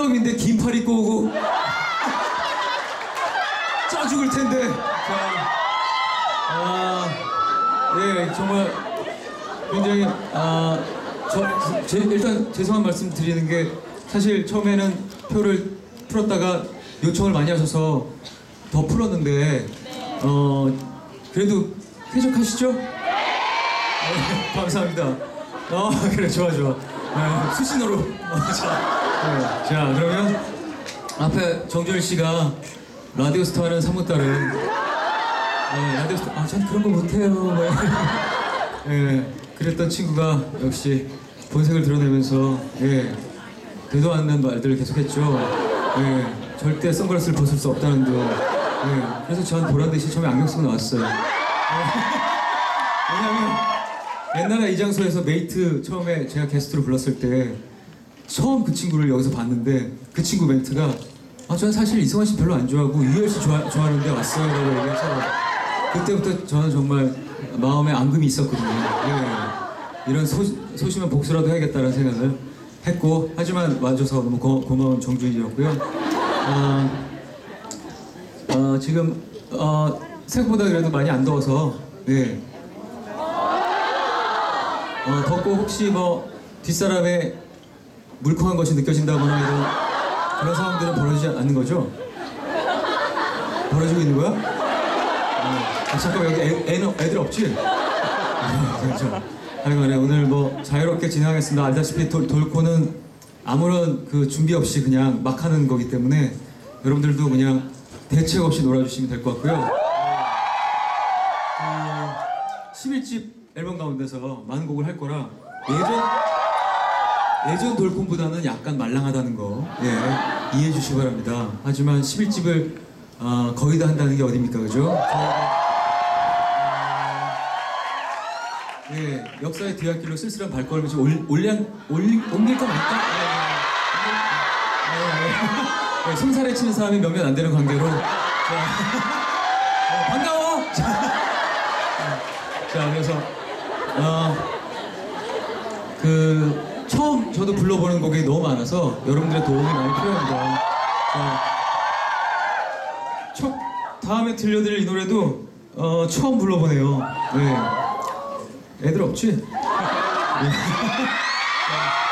클럽인데 긴팔 입고 오고 쪄 죽을 텐데. 자, 아, 예, 정말 굉장히 아, 저 제, 일단 죄송한 말씀 드리는 게 사실 처음에는 표를 풀었다가 요청을 많이 하셔서 더 풀었는데 어 그래도 쾌적하시죠? 네, 감사합니다. 어 그래 좋아 좋아. 네, 수신호로. 어, 자, 네, 자 그러면 앞에 정준일 씨가 라디오 스타는 사뭇 다른 네, 라디오 스타 아전 그런 거 못해요. 뭐. 예, 그랬던 친구가 역시 본색을 드러내면서 예, 되도 않는 말들을 계속했죠. 예, 절대 선글라스를 벗을 수 없다는 둥. 예, 그래서 전 보란 듯이 처음에 안경 쓰고 나왔어요. 예, 왜냐면 옛날에 이 장소에서 메이트 처음에 제가 게스트로 불렀을 때 처음 그 친구를 여기서 봤는데 그 친구 멘트가 아, 저는 사실 이승환 씨 별로 안 좋아하고 유열 씨 좋아, 좋아하는데 왔어요. 라고 얘기해서 그때부터 저는 정말 마음에 앙금이 있었거든요. 예. 이런 소, 소심한 복수라도 해야겠다는 생각을 했고 하지만 와줘서 너무 고, 고마운 정준이었고요. 어, 어, 지금 어, 생각보다 그래도 많이 안 더워서 예. 어, 덥고 혹시 뭐 뒷사람의 물컹한 것이 느껴진다거나 이런 그런 상황들은 벌어지지 않는 거죠? 벌어지고 있는 거야? 아, 잠깐 여기 애, 애는, 애들 없지? 아, 그렇죠. 하여간에 오늘 뭐 자유롭게 진행하겠습니다. 알다시피 돌, 돌코는 아무런 그 준비 없이 그냥 막 하는 거기 때문에 여러분들도 그냥 대책 없이 놀아주시면 될 것 같고요. 어, 11집 앨범 가운데서 많은 곡을 할 거라 예전 예전 돌콘보다는 약간 말랑하다는 거 예, 이해해 주시기 바랍니다. 하지만 11집을 어, 거의 다 한다는 게 어딥니까, 그죠? 어, 예, 역사의 뒤안길로 쓸쓸한 발걸음을 좀 올, 올량, 올, 옮길 거 말까? 예, 예, 예. 예, 손살에 치는 사람이 몇몇 안 되는 관계로 자, 어, 반가워! 자, 자, 그래서 어, 그 처음 저도 불러보는 곡이 너무 많아서 여러분들의 도움이 많이 필요합니다. 자, 첫 다음에 들려드릴 이 노래도 어, 처음 불러보네요. 네. 애들 없지? 네. 자,